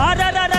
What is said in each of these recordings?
Ah, da, da.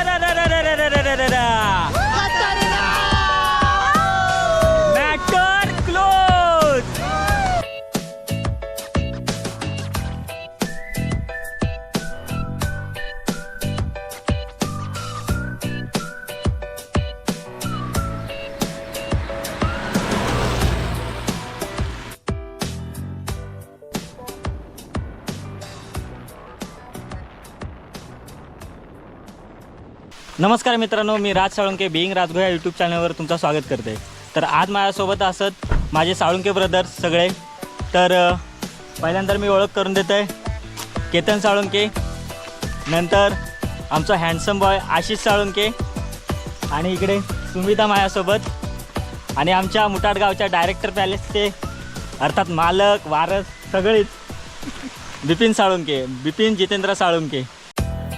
नमस्कार मित्रांनो मी राज Salunke being राजगो या यूट्यूब चॅनलवर तुमचं स्वागत करते. तर आज माझ्यासोबत असत माझे साळुंके ब्रदर्स सगळे. तर पहिल्यांदा मी ओळख करून देत. आहे केतन साळुंके नंतर आमचा हँडसम बॉय आशिष साळुंके आणि इकडे सुमिता माझ्यासोबत आणि आमच्या मुटाड गावच्या डायरेक्टर पॅलेसचे अर्थात मालक वारस सगळेच. बिपिन साळुंके बिपिन जितेंद्र साळुंके.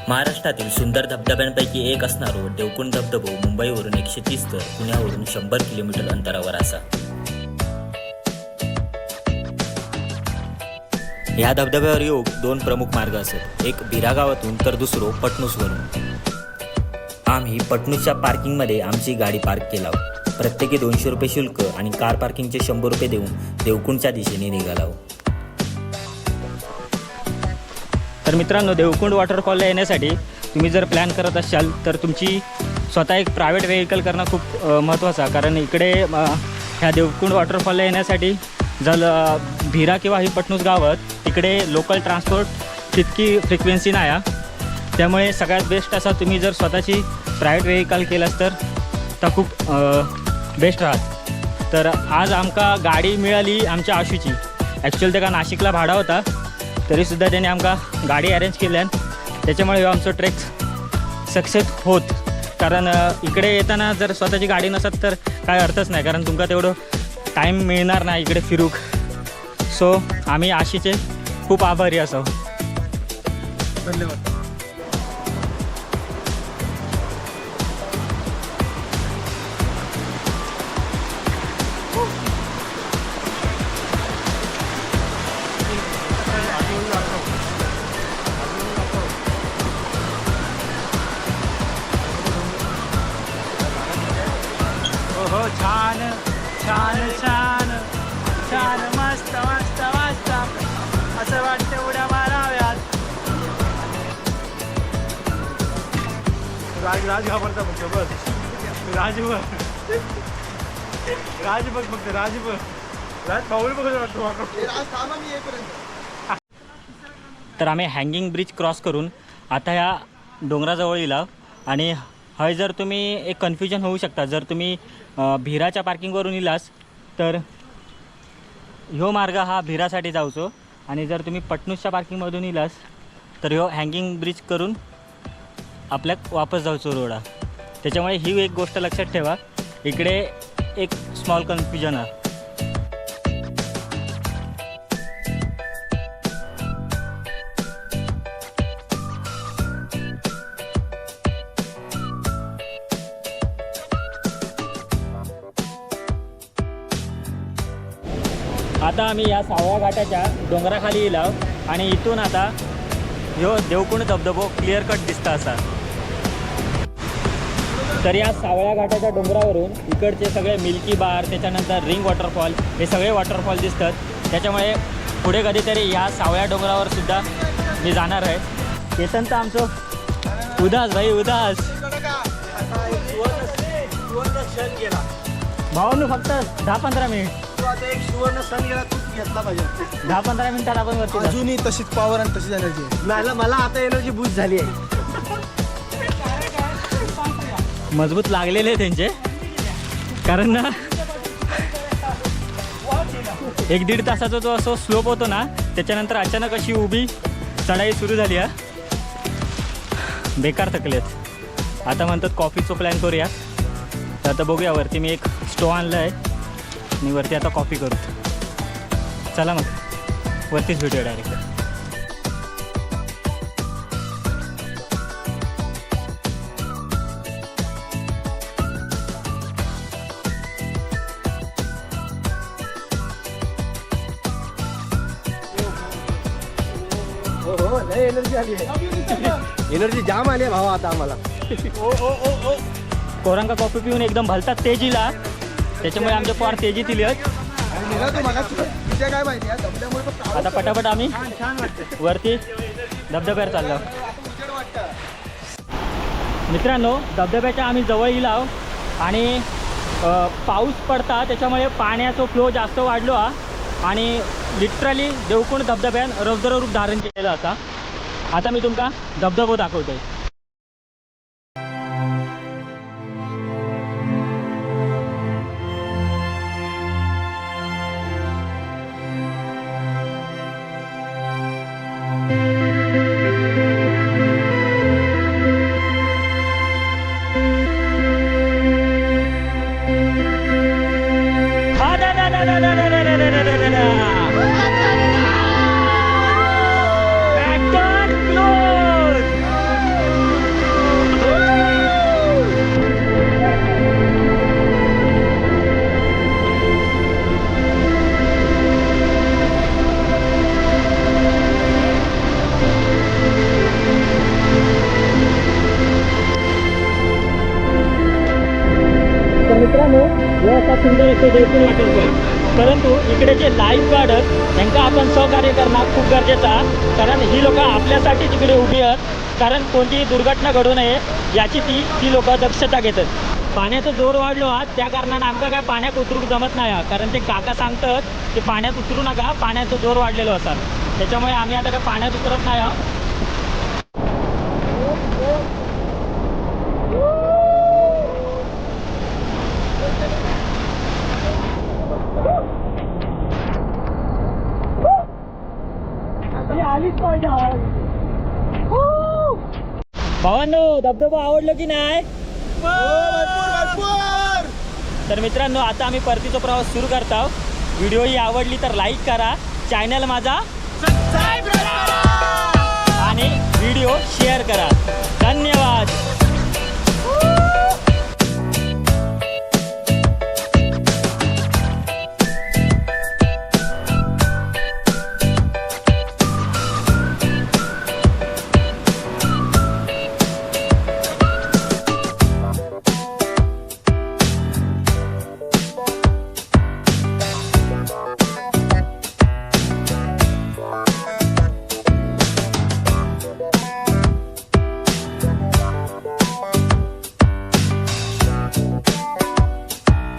महाराष्ट्रातील सुंदर धबधब्यांपैकी एक असणारो देवकुंड धबधबो मुंबईवरून एकशे तीस तर पुण्यावरून शंभर किलोमीटर अंतरावर असा. ह्या धबधब्यावर योग दोन प्रमुख मार्ग असत. एक भिरागावातून तर दुसरो पटणूसवरून आम्ही पटणूसच्या पार्किंगमध्ये आमची गाडी पार्क केला. प्रत्येकी दोनशे रुपये शुल्क आणि कार पार्किंगचे शंभर रुपये देऊन देवकुंडच्या दिशेने निघाला. तर मित्रांनो देवकुंड वॉटरफॉलला येण्यासाठी तुम्ही जर प्लॅन करत असाल तर तुमची स्वतः एक प्रायव्हेट व्हेकल करणं खूप महत्त्वाचं आहे. कारण इकडे ह्या देवकुंड वॉटरफॉलला येण्यासाठी जर भिरा किंवा ही पटणूस गावात तिकडे लोकल ट्रान्सपोर्ट तितकी फ्रिक्वेन्सी नाही आहे. त्यामुळे सगळ्यात बेस्ट असा तुम्ही जर स्वतःची प्रायव्हेट व्हेकल केलास तर तर खूप बेस्ट राहत. तर आज आमका गाडी मिळाली आमच्या आशूची. ॲक्च्युअली त्याका नाशिकला भाडा होता. तरीसुद्धा त्याने आमका गाडी अरेंज केल्यान त्याच्यामुळे आमचं आमचो ट्रेक सक्सेस होत. कारण इकडे येताना जर स्वतःची गाडी नसत तर काय अर्थच नाही. कारण तुमका तेवढं टाईम मिळणार नाही इकडे फिरूक. सो आम्ही आशीचे खूप आभारी असो. धन्यवाद. राज राज घाबरता फक्त बस। राज बघ राज बघ फक्त राज बघ राज पाऊल बघत वाटतो. तर आम्ही हँगिंग ब्रिज क्रॉस करून आता ह्या डोंगराजवळ येला आणि हय जर तुम्ही एक कन्फ्युजन होऊ शकता जर तुम्ही भिराच्या पार्किंगवरून इलास तर ह्यो मार्ग हा भिरासाठी जाऊचो. आणि जर तुम्ही पटणूसच्या पार्किंगमधून इलास तर ह्यो हँगिंग ब्रिज करून आपल्याक वापस जाऊचो रोडा. त्याच्यामुळे ही एक गोष्ट लक्षात ठेवा. इकडे एक स्मॉल कन्फ्युजन आहे. आता आम्ही या सावळ्या घाटाच्या डोंगराखाली येला आणि इथून आता ह्यो देवकुंड धबधबो क्लिअर कट दिसता असा. तर या सावळ्या घाटाच्या डोंगरावरून इकडचे सगळे मिल्की बार त्याच्यानंतर रिंग वॉटरफॉल हे सगळे वॉटरफॉल दिसतात. त्याच्यामुळे पुढे कधीतरी या सावळ्या डोंगरावर सुद्धा मी जाणार आहे. केतन तर आमचं उदास भाई उदास. भावानू फक्त दहा पंधरा मिनिट. तू आता एक सुवर्ण सण गेला तूच घेतला पाहिजे दहा पंधरा मिनिटात आपण. अजूनही तशीच पॉवर आणि तशीच एनर्जी मला मला आता एनर्जी बूस्ट झाली आहे. मजबूत लागलेले त्यांचे. कारण ना एक दीड तासाचा जो असो स्लोप होतो ना त्याच्यानंतर अचानक अशी उभी चढाई सुरू झाली हा. बेकार थकलेत. आता म्हणतात कॉफीचं प्लॅन करूया तर आता बघूया वरती मी एक स्टो आणला आहे आणि वरती आता कॉफी करू. चला मग. वरतीच भेटूया डायरेक्ट हो लय एनर्जी आली आहे एनर्जी जाम आली आहे भावा आता आम्हाला. कोरंगा कॉफी पिऊन एकदम भलतात तेजीला. त्याच्यामुळे आमच्या फार तेजी दिली काय माहिती आता पटापट आम्ही वरती धबधब्यावर चाललो. मित्रांनो धबधब्याच्या आम्ही जवळ येईल आहोत आणि पाऊस पडता त्याच्यामुळे पाण्याचा फ्लो जास्त वाढलो हा. आणि लिटरली देवकुंड धबधब्यान रौद्र रूप धारण केलेलं असा आता मी तुमका धबधबो दाखवतोय. सुंदर असतो देवपूर परंतु इकडे जे लाईफ गार्ड आहेत त्यांना आपण सहकार्य करणं खूप गरजेचं आहे. कारण ही लोक आपल्यासाठी तिकडे उभी आहेत. कारण कोणतीही दुर्घटना घडू नये याची ती ती लोक दक्षता घेतात. पाण्याचा जोर वाढलो आहात त्या कारणानं आमका काय पाण्यात उतरूक जमत नाही हा. कारण ते काका सांगतात की पाण्यात उतरू नका पाण्याचा जोर वाढलेलो असा त्याच्यामुळे आम्ही आता काय पाण्यात उतरत नाही आहोत. भावांनो धबधबा आवडलो की नाही? तर मित्रांनो आता आम्ही परतीचा प्रवास सुरू करतो. व्हिडिओ ही आवडली तर लाईक करा. चॅनल माझा आणि व्हिडिओ शेअर करा. धन्यवाद!